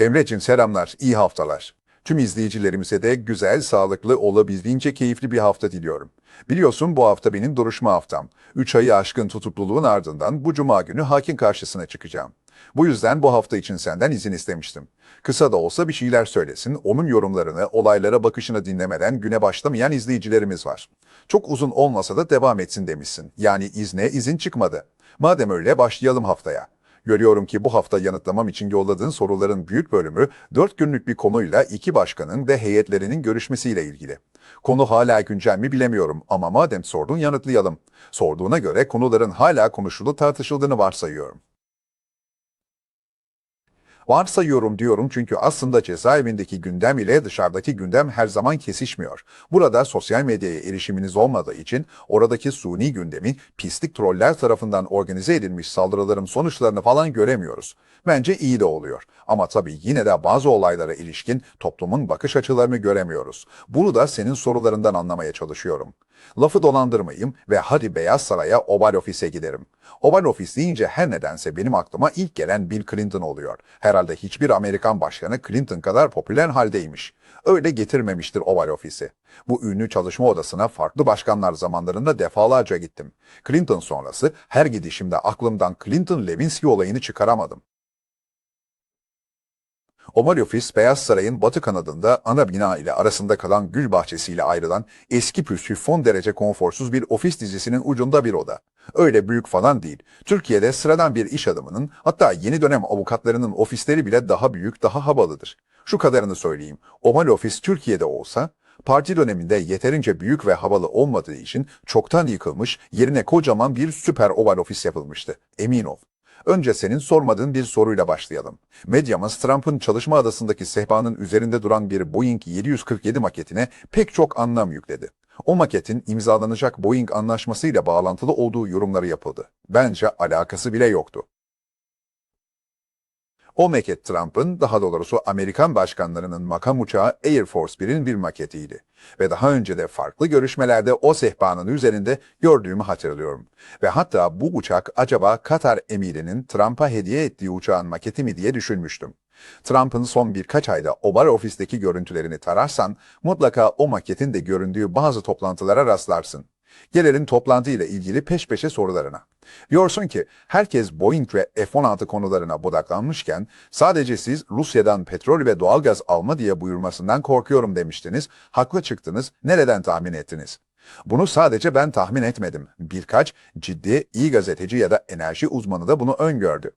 Emre'cim selamlar, iyi haftalar. Tüm izleyicilerimize de güzel, sağlıklı, olabildiğince keyifli bir hafta diliyorum. Biliyorsun bu hafta benim duruşma haftam. 3 ayı aşkın tutukluluğun ardından bu cuma günü hakim karşısına çıkacağım. Bu yüzden bu hafta için senden izin istemiştim. Kısa da olsa bir şeyler söylesin, onun yorumlarını, olaylara bakışını dinlemeden güne başlamayan izleyicilerimiz var. Çok uzun olmasa da devam etsin demişsin. Yani izne izin çıkmadı. Madem öyle başlayalım haftaya. Görüyorum ki bu hafta yanıtlamam için yolladığın soruların büyük bölümü 4 günlük bir konuyla iki başkanın ve heyetlerinin görüşmesiyle ilgili. Konu hala güncel mi bilemiyorum ama madem sordun yanıtlayalım. Sorduğuna göre konuların hala konuşulup tartışıldığını varsayıyorum. Varsayıyorum diyorum çünkü aslında cezaevindeki gündem ile dışarıdaki gündem her zaman kesişmiyor. Burada sosyal medyaya erişiminiz olmadığı için oradaki suni gündemin pislik troller tarafından organize edilmiş saldırıların sonuçlarını falan göremiyoruz. Bence iyi de oluyor. Ama tabii yine de bazı olaylara ilişkin toplumun bakış açılarını göremiyoruz. Bunu da senin sorularından anlamaya çalışıyorum. Lafı dolandırmayayım ve hadi Beyaz Saray'a Oval Ofis'e giderim. Oval Ofis deyince her nedense benim aklıma ilk gelen Bill Clinton oluyor. Herhalde hiçbir Amerikan başkanı Clinton kadar popüler haldeymiş. Öyle getirmemiştir Oval Ofis'i. Bu ünlü çalışma odasına farklı başkanlar zamanlarında defalarca gittim. Clinton sonrası her gidişimde aklımdan Clinton-Lewinsky olayını çıkaramadım. Oval Ofis, Beyaz Saray'ın batı kanadında ana bina ile arasında kalan gül bahçesiyle ayrılan eski püskü son derece konforsuz bir ofis dizisinin ucunda bir oda. Öyle büyük falan değil. Türkiye'de sıradan bir iş adamının hatta yeni dönem avukatlarının ofisleri bile daha büyük, daha havalıdır. Şu kadarını söyleyeyim. Oval Ofis Türkiye'de olsa parti döneminde yeterince büyük ve havalı olmadığı için çoktan yıkılmış, yerine kocaman bir süper oval ofis yapılmıştı. Emin ol. Önce senin sormadığın bir soruyla başlayalım. Medyamız Trump'ın çalışma adasındaki sehpanın üzerinde duran bir Boeing 747 maketine pek çok anlam yükledi. O maketin imzalanacak Boeing anlaşmasıyla bağlantılı olduğu yorumları yapıldı. Bence alakası bile yoktu. O maket Trump'ın, daha doğrusu Amerikan başkanlarının makam uçağı Air Force 1'in bir maketiydi. Ve daha önce de farklı görüşmelerde o sehpanın üzerinde gördüğümü hatırlıyorum. Ve hatta bu uçak acaba Katar emirinin Trump'a hediye ettiği uçağın maketi mi diye düşünmüştüm. Trump'ın son birkaç ayda Oval Ofis'teki görüntülerini tararsan mutlaka o maketin de göründüğü bazı toplantılara rastlarsın. Gelelim toplantı ile ilgili peş peşe sorularına. Diyorsun ki herkes Boeing ve F-16 konularına odaklanmışken sadece siz Rusya'dan petrol ve doğalgaz alma diye buyurmasından korkuyorum demiştiniz. Haklı çıktınız. Nereden tahmin ettiniz? Bunu sadece ben tahmin etmedim. Birkaç ciddi iyi gazeteci ya da enerji uzmanı da bunu öngördü.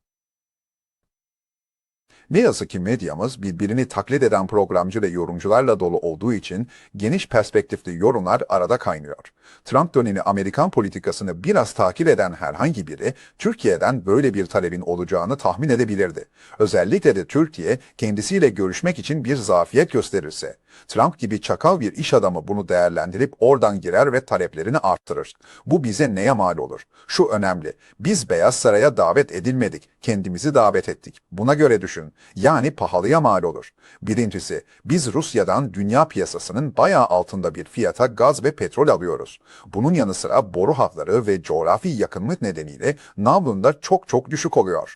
Ne yazık ki medyamız birbirini taklit eden programcı ve yorumcularla dolu olduğu için geniş perspektifli yorumlar arada kaynıyor. Trump dönemi Amerikan politikasını biraz takip eden herhangi biri Türkiye'den böyle bir talebin olacağını tahmin edebilirdi. Özellikle de Türkiye kendisiyle görüşmek için bir zafiyet gösterirse. Trump gibi çakal bir iş adamı bunu değerlendirip oradan girer ve taleplerini arttırır. Bu bize neye mal olur? Şu önemli. Biz Beyaz Saray'a davet edilmedik. Kendimizi davet ettik. Buna göre düşün. Yani pahalıya mal olur. Birincisi, biz Rusya'dan dünya piyasasının bayağı altında bir fiyata gaz ve petrol alıyoruz. Bunun yanı sıra boru hatları ve coğrafi yakınlık nedeniyle navlunda çok çok düşük oluyor.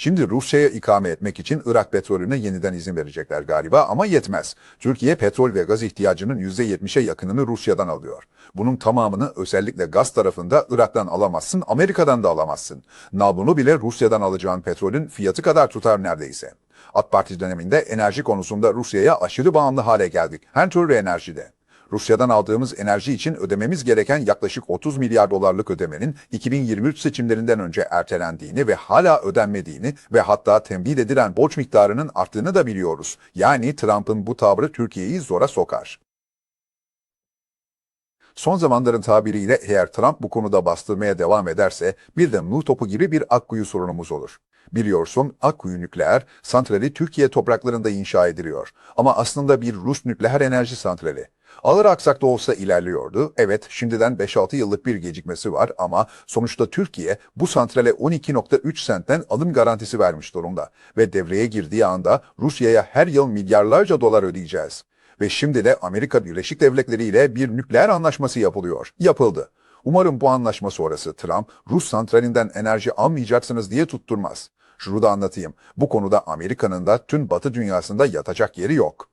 Şimdi Rusya'ya ikame etmek için Irak petrolüne yeniden izin verecekler galiba ama yetmez. Türkiye petrol ve gaz ihtiyacının %70'e yakınını Rusya'dan alıyor. Bunun tamamını özellikle gaz tarafında Irak'tan alamazsın, Amerika'dan da alamazsın. Nalbunu bile Rusya'dan alacağın petrolün fiyatı kadar tutar neredeyse. AK Parti döneminde enerji konusunda Rusya'ya aşırı bağımlı hale geldik. Her türlü enerjide. Rusya'dan aldığımız enerji için ödememiz gereken yaklaşık 30 milyar dolarlık ödemenin 2023 seçimlerinden önce ertelendiğini ve hala ödenmediğini ve hatta tembih edilen borç miktarının arttığını da biliyoruz. Yani Trump'ın bu tavrı Türkiye'yi zora sokar. Son zamanların tabiriyle eğer Trump bu konuda bastırmaya devam ederse bir de Nuh topu gibi bir Akkuyu sorunumuz olur. Biliyorsun Akkuyu nükleer santrali Türkiye topraklarında inşa ediliyor. Ama aslında bir Rus nükleer enerji santrali. Alır aksak da olsa ilerliyordu. Evet şimdiden 5-6 yıllık bir gecikmesi var ama sonuçta Türkiye bu santrale 12.3 sentten alım garantisi vermiş durumda. Ve devreye girdiği anda Rusya'ya her yıl milyarlarca dolar ödeyeceğiz. Ve şimdi de Amerika Birleşik Devletleri ile bir nükleer anlaşması yapılıyor. Yapıldı. Umarım bu anlaşma sonrası Trump, Rus santralinden enerji almayacaksınız diye tutturmaz. Şunu da anlatayım. Bu konuda Amerika'nın da tüm Batı dünyasında yatacak yeri yok.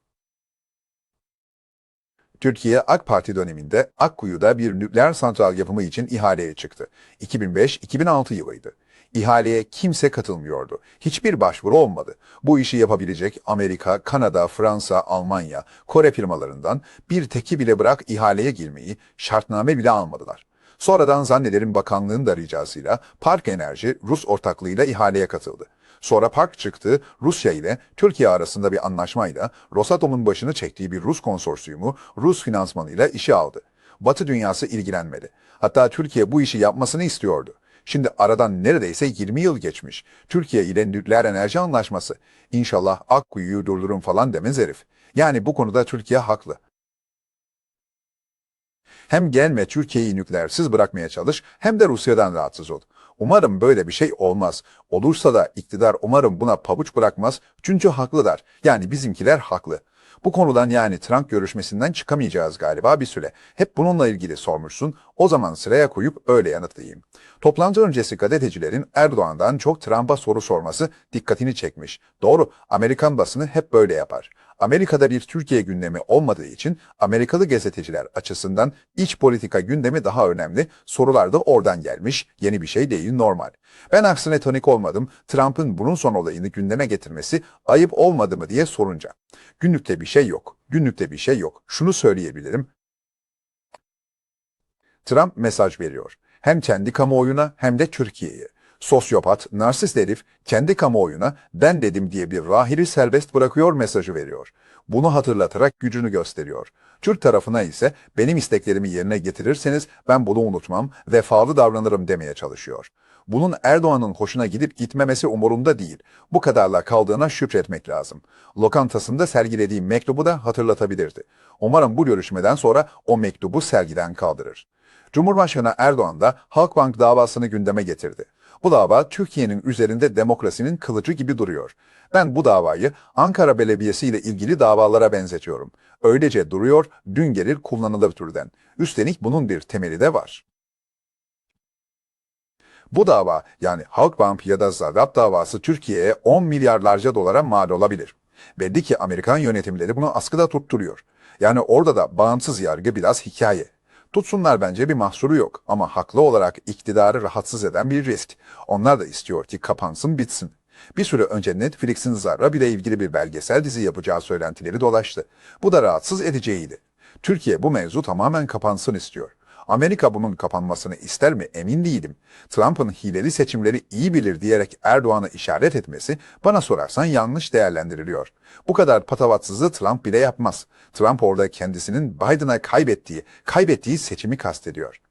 Türkiye AK Parti döneminde Akkuyu'da bir nükleer santral yapımı için ihaleye çıktı. 2005-2006 yılıydı. İhaleye kimse katılmıyordu. Hiçbir başvuru olmadı. Bu işi yapabilecek Amerika, Kanada, Fransa, Almanya, Kore firmalarından bir teki bile bırak ihaleye girmeyi şartname bile almadılar. Sonradan zannederim bakanlığın da ricasıyla Park Enerji Rus ortaklığıyla ihaleye katıldı. Sonra Park çıktı, Rusya ile Türkiye arasında bir anlaşmayla Rosatom'un başını çektiği bir Rus konsorsiyumu Rus finansmanıyla işe aldı. Batı dünyası ilgilenmedi. Hatta Türkiye bu işi yapmasını istiyordu. Şimdi aradan neredeyse 20 yıl geçmiş. Türkiye ile nükleer enerji anlaşması. İnşallah Akkuyu'yu durdurun falan demez herif. Yani bu konuda Türkiye haklı. Hem gelme Türkiye'yi nükleersiz bırakmaya çalış hem de Rusya'dan rahatsız ol. Umarım böyle bir şey olmaz. Olursa da iktidar umarım buna pabuç bırakmaz çünkü haklılar. Yani bizimkiler haklı. Bu konudan yani Trump görüşmesinden çıkamayacağız galiba bir süre. Hep bununla ilgili sormuşsun. O zaman sıraya koyup öyle yanıtlayayım. Toplantı öncesi gazetecilerin Erdoğan'dan çok Trump'a soru sorması dikkatini çekmiş. Doğru, Amerikan basını hep böyle yapar. Amerika'da bir Türkiye gündemi olmadığı için Amerikalı gazeteciler açısından iç politika gündemi daha önemli. Sorular da oradan gelmiş. Yeni bir şey değil normal. Ben aksine tonik olmadım. Trump'ın bunun son olayını gündeme getirmesi ayıp olmadı mı diye sorunca. Günlükte bir şey yok. Günlükte bir şey yok. Şunu söyleyebilirim. Trump mesaj veriyor. Hem kendi kamuoyuna hem de Türkiye'ye. Sosyopat, narsist herif kendi kamuoyuna ben dedim diye bir rahili serbest bırakıyor mesajı veriyor. Bunu hatırlatarak gücünü gösteriyor. Türk tarafına ise benim isteklerimi yerine getirirseniz ben bunu unutmam, vefalı davranırım demeye çalışıyor. Bunun Erdoğan'ın hoşuna gidip gitmemesi umurunda değil. Bu kadarla kaldığına şükretmek lazım. Lokantasında sergilediği mektubu da hatırlatabilirdi. Umarım bu görüşmeden sonra o mektubu sergiden kaldırır. Cumhurbaşkanı Erdoğan da Halkbank davasını gündeme getirdi. Bu dava Türkiye'nin üzerinde demokrasinin kılıcı gibi duruyor. Ben bu davayı Ankara Belediyesi ile ilgili davalara benzetiyorum. Öylece duruyor, dün gelir kullanılır türden. Üstelik bunun bir temeli de var. Bu dava yani Halkbank ya da Zadap davası Türkiye'ye 10 milyarlarca dolara mal olabilir. Belli ki Amerikan yönetimleri bunu askıda tutturuyor. Yani orada da bağımsız yargı biraz hikaye. Tutsunlar bence bir mahsuru yok ama haklı olarak iktidarı rahatsız eden bir risk. Onlar da istiyor ki kapansın bitsin. Bir süre önce Netflix'in Zarra ile ilgili bir belgesel dizi yapacağı söylentileri dolaştı. Bu da rahatsız edeceğiydi. Türkiye bu mevzu tamamen kapansın istiyor. Amerika bunun kapanmasını ister mi emin değilim. Trump'ın hileli seçimleri iyi bilir diyerek Erdoğan'ı işaret etmesi bana sorarsan yanlış değerlendiriliyor. Bu kadar patavatsızlığı Trump bile yapmaz. Trump orada kendisinin Biden'a kaybettiği, kaybettiği seçimi kastediyor.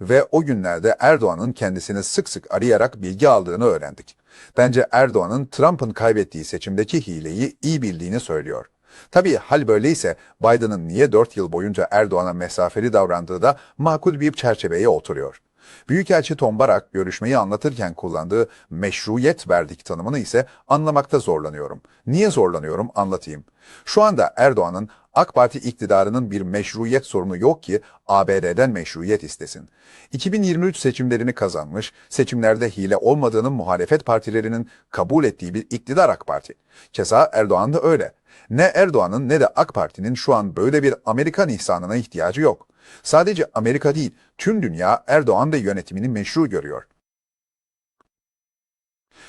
Ve o günlerde Erdoğan'ın kendisini sık sık arayarak bilgi aldığını öğrendik. Bence Erdoğan'ın Trump'ın kaybettiği seçimdeki hileyi iyi bildiğini söylüyor. Tabii hal böyleyse Biden'ın niye 4 yıl boyunca Erdoğan'a mesafeli davrandığı da makul bir çerçeveye oturuyor. Büyükelçi Tom Barak görüşmeyi anlatırken kullandığı meşruiyet verdik tanımını ise anlamakta zorlanıyorum. Niye zorlanıyorum anlatayım. Şu anda Erdoğan'ın AK Parti iktidarının bir meşruiyet sorunu yok ki ABD'den meşruiyet istesin. 2023 seçimlerini kazanmış, seçimlerde hile olmadığının muhalefet partilerinin kabul ettiği bir iktidar AK Parti. Keza Erdoğan da öyle. Ne Erdoğan'ın ne de AK Parti'nin şu an böyle bir Amerikan ihsanına ihtiyacı yok. Sadece Amerika değil, tüm dünya Erdoğan ve yönetimini meşru görüyor.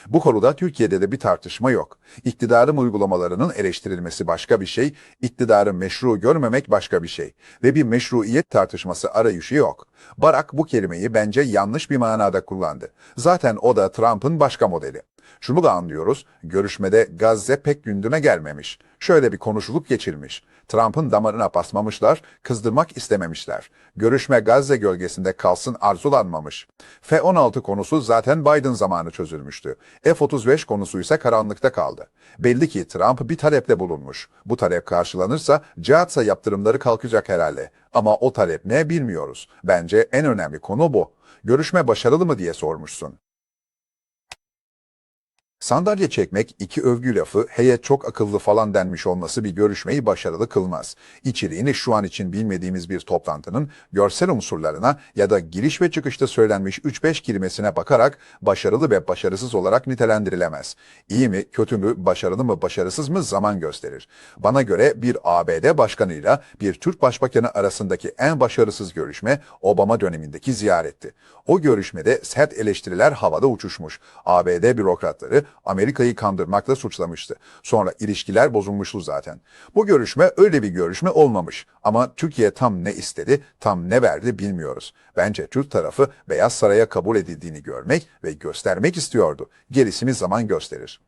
Bu konuda Türkiye'de de bir tartışma yok. İktidarın uygulamalarının eleştirilmesi başka bir şey, iktidarı meşru görmemek başka bir şey ve bir meşruiyet tartışması arayışı yok. Barak bu kelimeyi bence yanlış bir manada kullandı. Zaten o da Trump'ın başka modeli. Şunu da anlıyoruz, görüşmede Gazze pek gündeme gelmemiş. Şöyle bir konuşulup geçilmiş. Trump'ın damarına basmamışlar, kızdırmak istememişler. Görüşme Gazze gölgesinde kalsın arzulanmamış. F-16 konusu zaten Biden zamanı çözülmüştü. F-35 konusu ise karanlıkta kaldı. Belli ki Trump bir talepte bulunmuş. Bu talep karşılanırsa cihatsa yaptırımları kalkacak herhalde. Ama o talep ne bilmiyoruz. Bence en önemli konu bu. Görüşme başarılı mı diye sormuşsun. Sandalye çekmek iki övgü lafı heyet çok akıllı falan denmiş olması bir görüşmeyi başarılı kılmaz. İçeriğini şu an için bilmediğimiz bir toplantının görsel unsurlarına ya da giriş ve çıkışta söylenmiş 3-5 kelimesine bakarak başarılı ve başarısız olarak nitelendirilemez. İyi mi, kötü mü, başarılı mı, başarısız mı zaman gösterir. Bana göre bir ABD başkanıyla bir Türk başbakanı arasındaki en başarısız görüşme Obama dönemindeki ziyaretti. O görüşmede sert eleştiriler havada uçuşmuş. ABD bürokratları Amerika'yı kandırmakla suçlamıştı. Sonra ilişkiler bozulmuştu zaten. Bu görüşme öyle bir görüşme olmamış. Ama Türkiye tam ne istedi, tam ne verdi bilmiyoruz. Bence Türk tarafı Beyaz Saray'a kabul edildiğini görmek ve göstermek istiyordu. Gerisini zaman gösterir.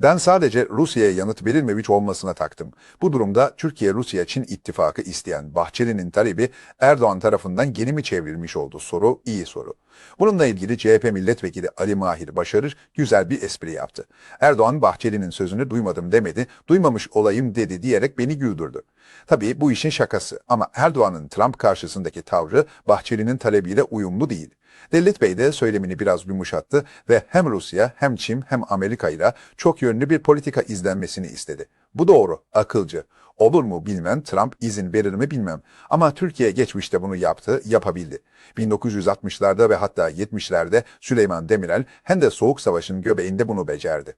Ben sadece Rusya'ya yanıt verilmemiş olmasına taktım. Bu durumda Türkiye-Rusya-Çin ittifakı isteyen Bahçeli'nin talebi Erdoğan tarafından geri mi çevrilmiş oldu soru iyi soru. Bununla ilgili CHP milletvekili Ali Mahir Başarır güzel bir espri yaptı. Erdoğan Bahçeli'nin sözünü duymadım demedi, duymamış olayım dedi diyerek beni güldürdü. Tabii bu işin şakası ama Erdoğan'ın Trump karşısındaki tavrı Bahçeli'nin talebiyle uyumlu değil. Devlet Bey de söylemini biraz yumuşattı ve hem Rusya hem Çin hem Amerika ile çok yönlü bir politika izlenmesini istedi. Bu doğru, akılcı. Olur mu bilmem, Trump izin verir mi bilmem. Ama Türkiye geçmişte bunu yaptı, yapabildi. 1960'larda ve hatta 70'lerde Süleyman Demirel hem de Soğuk Savaş'ın göbeğinde bunu becerdi.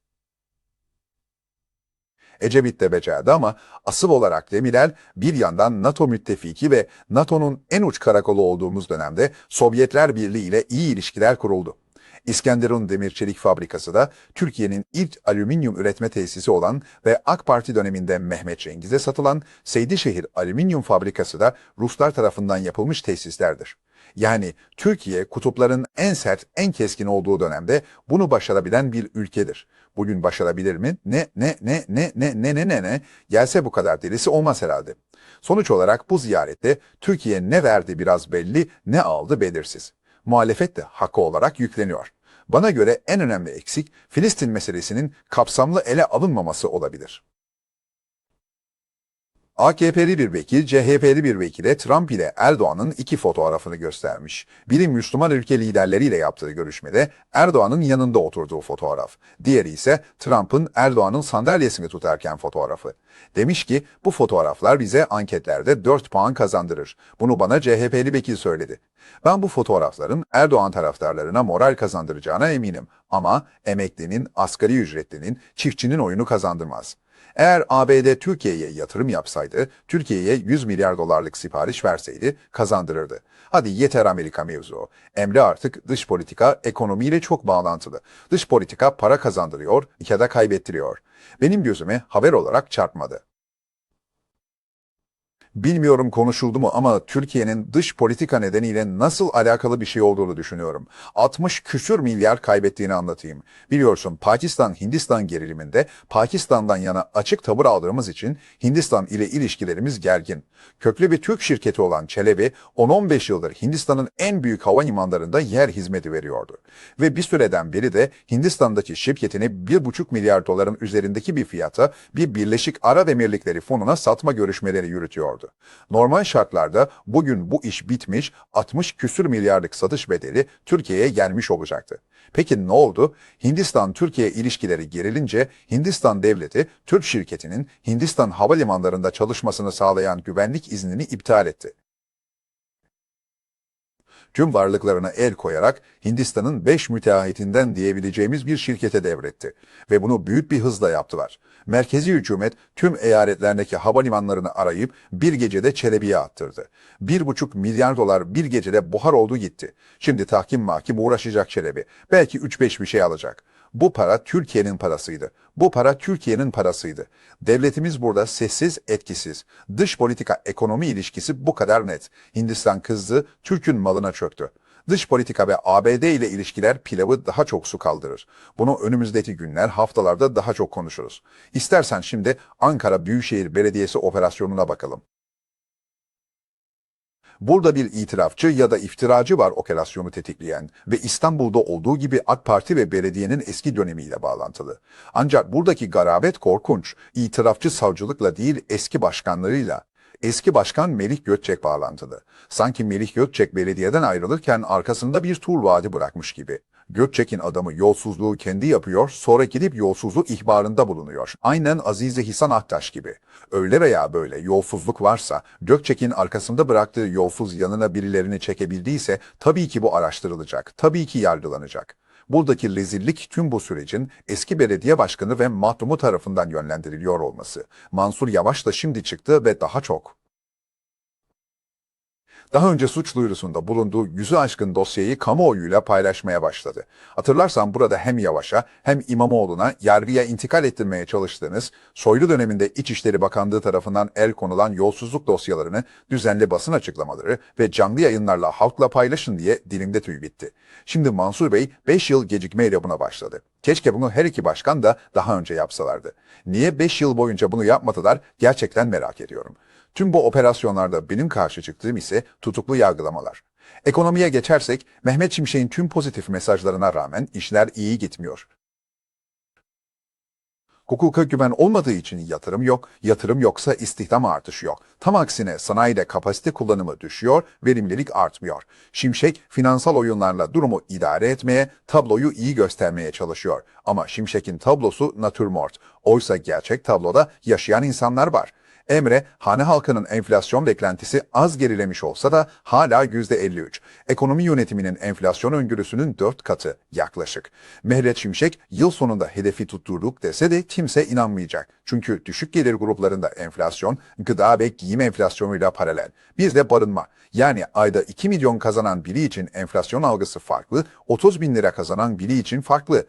Ecevit de becerdi ama asıl olarak Demirel bir yandan NATO müttefiki ve NATO'nun en uç karakolu olduğumuz dönemde Sovyetler Birliği ile iyi ilişkiler kuruldu. İskenderun Demir Çelik Fabrikası da Türkiye'nin ilk alüminyum üretme tesisi olan ve AK Parti döneminde Mehmet Cengiz'e satılan Seydişehir Alüminyum Fabrikası da Ruslar tarafından yapılmış tesislerdir. Yani Türkiye kutupların en sert, en keskin olduğu dönemde bunu başarabilen bir ülkedir. Bugün başarabilir mi? Ne, ne, ne, ne, ne, ne, ne, ne, ne? Gelse bu kadar delisi olmaz herhalde. Sonuç olarak bu ziyarette Türkiye ne verdi biraz belli, ne aldı belirsiz. Muhalefet de hakkı olarak yükleniyor. Bana göre en önemli eksik Filistin meselesinin kapsamlı ele alınmaması olabilir. AKP'li bir vekil, CHP'li bir vekile Trump ile Erdoğan'ın iki fotoğrafını göstermiş. Biri Müslüman ülke liderleriyle yaptığı görüşmede Erdoğan'ın yanında oturduğu fotoğraf. Diğeri ise Trump'ın Erdoğan'ın sandalyesini tutarken fotoğrafı. Demiş ki bu fotoğraflar bize anketlerde 4 puan kazandırır. Bunu bana CHP'li vekil söyledi. Ben bu fotoğrafların Erdoğan taraftarlarına moral kazandıracağına eminim. Ama emeklinin, asgari ücretlinin, çiftçinin oyunu kazandırmaz. Eğer ABD Türkiye'ye yatırım yapsaydı, Türkiye'ye 100 milyar dolarlık sipariş verseydi kazandırırdı. Hadi yeter Amerika mevzu. Emre artık dış politika ekonomiyle çok bağlantılı. Dış politika para kazandırıyor ya da kaybettiriyor. Benim gözüme haber olarak çarpmadı. Bilmiyorum konuşuldu mu ama Türkiye'nin dış politika nedeniyle nasıl alakalı bir şey olduğunu düşünüyorum. 60 küsür milyar kaybettiğini anlatayım. Biliyorsun Pakistan-Hindistan geriliminde Pakistan'dan yana açık tavır aldığımız için Hindistan ile ilişkilerimiz gergin. Köklü bir Türk şirketi olan Çelebi 10-15 yıldır Hindistan'ın en büyük havalimanlarında yer hizmeti veriyordu. Ve bir süreden beri de Hindistan'daki şirketini 1,5 milyar doların üzerindeki bir fiyata bir Birleşik Arap Emirlikleri fonuna satma görüşmeleri yürütüyordu. Normal şartlarda bugün bu iş bitmiş 60 küsür milyarlık satış bedeli Türkiye'ye gelmiş olacaktı. Peki ne oldu? Hindistan-Türkiye ilişkileri gerilince Hindistan devleti Türk şirketinin Hindistan havalimanlarında çalışmasını sağlayan güvenlik iznini iptal etti tüm varlıklarına el koyarak Hindistan'ın 5 müteahhitinden diyebileceğimiz bir şirkete devretti. Ve bunu büyük bir hızla yaptılar. Merkezi hükümet tüm eyaletlerindeki havalimanlarını arayıp bir gecede Çelebi'ye attırdı. 1,5 milyar dolar bir gecede buhar oldu gitti. Şimdi tahkim mahkim uğraşacak Çelebi. Belki 3-5 bir şey alacak. Bu para Türkiye'nin parasıydı. Bu para Türkiye'nin parasıydı. Devletimiz burada sessiz, etkisiz. Dış politika ekonomi ilişkisi bu kadar net. Hindistan kızdı, Türk'ün malına çöktü. Dış politika ve ABD ile ilişkiler pilavı daha çok su kaldırır. Bunu önümüzdeki günler, haftalarda daha çok konuşuruz. İstersen şimdi Ankara Büyükşehir Belediyesi operasyonuna bakalım. Burada bir itirafçı ya da iftiracı var operasyonu tetikleyen ve İstanbul'da olduğu gibi AK Parti ve belediyenin eski dönemiyle bağlantılı. Ancak buradaki garabet korkunç, itirafçı savcılıkla değil eski başkanlarıyla. Eski başkan Melih Gökçek bağlantılı. Sanki Melih Gökçek belediyeden ayrılırken arkasında bir tur vaadi bırakmış gibi. Gökçek'in adamı yolsuzluğu kendi yapıyor, sonra gidip yolsuzluk ihbarında bulunuyor. Aynen Azize Hisan Aktaş gibi. Öyle veya böyle yolsuzluk varsa, Gökçek'in arkasında bıraktığı yolsuz yanına birilerini çekebildiyse tabii ki bu araştırılacak, tabii ki yargılanacak. Buradaki rezillik tüm bu sürecin eski belediye başkanı ve mahrumu tarafından yönlendiriliyor olması. Mansur Yavaş da şimdi çıktı ve daha çok. Daha önce suç duyurusunda bulunduğu yüzü aşkın dosyayı kamuoyuyla paylaşmaya başladı. Hatırlarsan burada hem Yavaş'a hem İmamoğlu'na yargıya intikal ettirmeye çalıştığınız Soylu döneminde İçişleri Bakanlığı tarafından el konulan yolsuzluk dosyalarını düzenli basın açıklamaları ve canlı yayınlarla halkla paylaşın diye dilimde tüy bitti. Şimdi Mansur Bey 5 yıl gecikmeyle buna başladı. Keşke bunu her iki başkan da daha önce yapsalardı. Niye 5 yıl boyunca bunu yapmadılar gerçekten merak ediyorum. Tüm bu operasyonlarda benim karşı çıktığım ise tutuklu yargılamalar. Ekonomiye geçersek Mehmet Şimşek'in tüm pozitif mesajlarına rağmen işler iyi gitmiyor. Hukuka güven olmadığı için yatırım yok, yatırım yoksa istihdam artışı yok. Tam aksine sanayide kapasite kullanımı düşüyor, verimlilik artmıyor. Şimşek finansal oyunlarla durumu idare etmeye, tabloyu iyi göstermeye çalışıyor. Ama Şimşek'in tablosu natürmort. Oysa gerçek tabloda yaşayan insanlar var. Emre, hane halkının enflasyon beklentisi az gerilemiş olsa da hala %53. Ekonomi yönetiminin enflasyon öngörüsünün 4 katı yaklaşık. Mehmet Şimşek yıl sonunda hedefi tutturduk dese de kimse inanmayacak. Çünkü düşük gelir gruplarında enflasyon gıda ve giyim enflasyonuyla paralel. Bir de barınma. Yani ayda 2 milyon kazanan biri için enflasyon algısı farklı, 30 bin lira kazanan biri için farklı.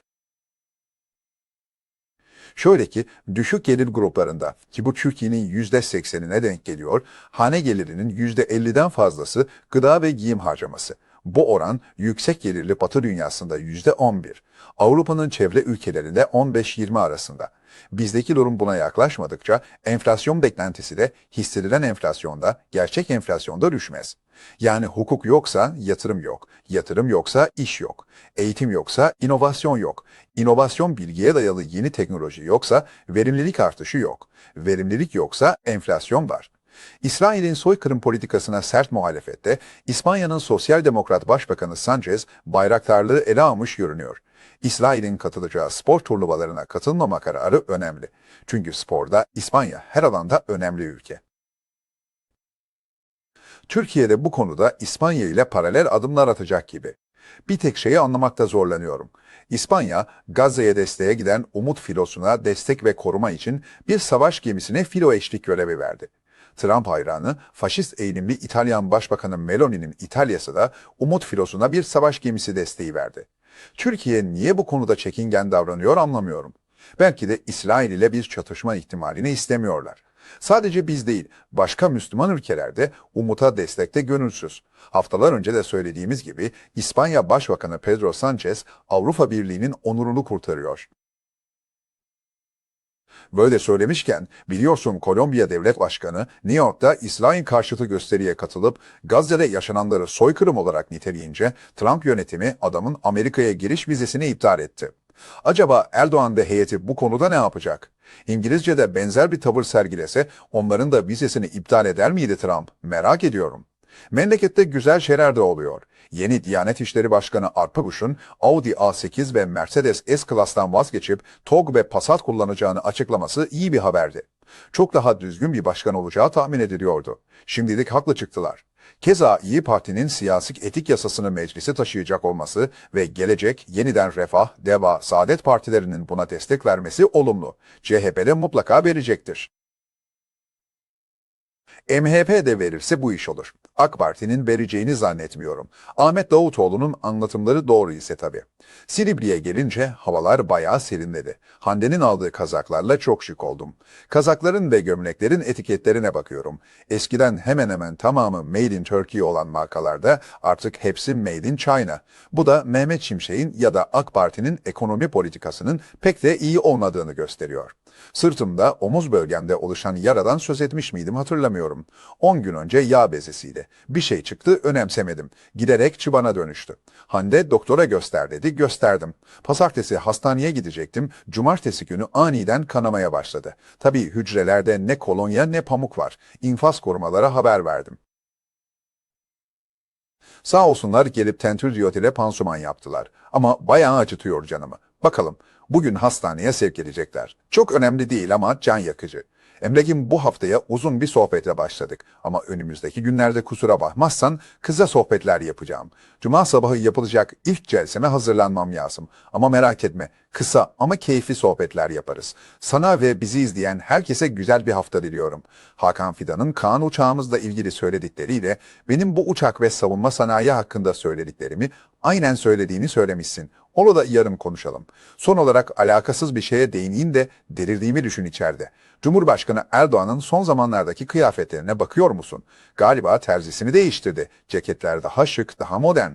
Şöyle ki düşük gelir gruplarında ki bu Türkiye'nin %80'ine denk geliyor, hane gelirinin %50'den fazlası gıda ve giyim harcaması. Bu oran yüksek gelirli batı dünyasında %11. Avrupa'nın çevre ülkelerinde 15-20 arasında. Bizdeki durum buna yaklaşmadıkça enflasyon beklentisi de hissedilen enflasyonda, gerçek enflasyonda düşmez. Yani hukuk yoksa yatırım yok, yatırım yoksa iş yok, eğitim yoksa inovasyon yok, inovasyon bilgiye dayalı yeni teknoloji yoksa verimlilik artışı yok, verimlilik yoksa enflasyon var. İsrail'in soykırım politikasına sert muhalefette İspanya'nın Sosyal Demokrat Başbakanı Sanchez bayraktarlığı ele almış görünüyor. İsrail'in katılacağı spor turnuvalarına katılmama kararı önemli. Çünkü sporda İspanya her alanda önemli ülke. Türkiye'de bu konuda İspanya ile paralel adımlar atacak gibi. Bir tek şeyi anlamakta zorlanıyorum. İspanya, Gazze'ye desteğe giden Umut filosuna destek ve koruma için bir savaş gemisine filo eşlik görevi verdi. Trump hayranı, faşist eğilimli İtalyan Başbakanı Meloni'nin İtalya'sı da Umut filosuna bir savaş gemisi desteği verdi. Türkiye niye bu konuda çekingen davranıyor anlamıyorum. Belki de İsrail ile bir çatışma ihtimalini istemiyorlar. Sadece biz değil, başka Müslüman ülkelerde Umut'a destekte gönülsüz. Haftalar önce de söylediğimiz gibi İspanya Başbakanı Pedro Sanchez Avrupa Birliği'nin onurunu kurtarıyor. Böyle söylemişken biliyorsun Kolombiya Devlet Başkanı New York'ta İsrail karşıtı gösteriye katılıp Gazze'de yaşananları soykırım olarak niteleyince Trump yönetimi adamın Amerika'ya giriş vizesini iptal etti. Acaba Erdoğan ve heyeti bu konuda ne yapacak? İngilizce'de benzer bir tavır sergilese onların da vizesini iptal eder miydi Trump? Merak ediyorum. Memlekette güzel şeyler de oluyor. Yeni Diyanet İşleri Başkanı Arpabuş'un Audi A8 ve Mercedes S-Class'tan vazgeçip TOG ve Passat kullanacağını açıklaması iyi bir haberdi. Çok daha düzgün bir başkan olacağı tahmin ediliyordu. Şimdilik haklı çıktılar. Keza İyi Parti'nin siyasi etik yasasını meclise taşıyacak olması ve gelecek yeniden Refah, Deva, Saadet partilerinin buna destek vermesi olumlu. CHP'de mutlaka verecektir. MHP de verirse bu iş olur. AK Parti'nin vereceğini zannetmiyorum. Ahmet Davutoğlu'nun anlatımları doğru ise tabii. Silivri'ye gelince havalar bayağı serinledi. Hande'nin aldığı kazaklarla çok şık oldum. Kazakların ve gömleklerin etiketlerine bakıyorum. Eskiden hemen hemen tamamı Made in Turkey olan markalarda artık hepsi Made in China. Bu da Mehmet Şimşek'in ya da AK Parti'nin ekonomi politikasının pek de iyi olmadığını gösteriyor. Sırtımda omuz bölgemde oluşan yaradan söz etmiş miydim hatırlamıyorum. 10 gün önce yağ bezesiydi. Bir şey çıktı önemsemedim. Giderek çıbana dönüştü. Hande doktora göster dedi gösterdim. Pazartesi hastaneye gidecektim. Cumartesi günü aniden kanamaya başladı. Tabii hücrelerde ne kolonya ne pamuk var. İnfaz korumalara haber verdim. Sağ olsunlar gelip tentür diyot ile pansuman yaptılar. Ama bayağı acıtıyor canımı. Bakalım bugün hastaneye sevk edecekler. Çok önemli değil ama can yakıcı. Emre'cim bu haftaya uzun bir sohbete başladık. Ama önümüzdeki günlerde kusura bakmazsan kısa sohbetler yapacağım. Cuma sabahı yapılacak ilk celseme hazırlanmam lazım. Ama merak etme kısa ama keyifli sohbetler yaparız. Sana ve bizi izleyen herkese güzel bir hafta diliyorum. Hakan Fidan'ın Kaan uçağımızla ilgili söyledikleriyle benim bu uçak ve savunma sanayi hakkında söylediklerimi aynen söylediğini söylemişsin. Onu da yarın konuşalım. Son olarak alakasız bir şeye değineyim de delirdiğimi düşün içeride. Cumhurbaşkanı Erdoğan'ın son zamanlardaki kıyafetlerine bakıyor musun? Galiba terzisini değiştirdi. Ceketler daha şık, daha modern.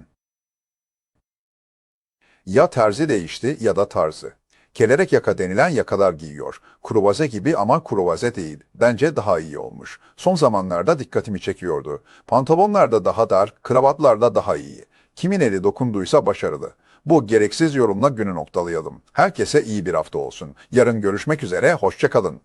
Ya terzi değişti ya da tarzı. Kelerek yaka denilen yakalar giyiyor. Kruvaze gibi ama kruvaze değil. Bence daha iyi olmuş. Son zamanlarda dikkatimi çekiyordu. Pantolonlar da daha dar, kravatlar da daha iyi. Kimin eli dokunduysa başarılı. Bu gereksiz yorumla günü noktalayalım. Herkese iyi bir hafta olsun. Yarın görüşmek üzere, hoşçakalın.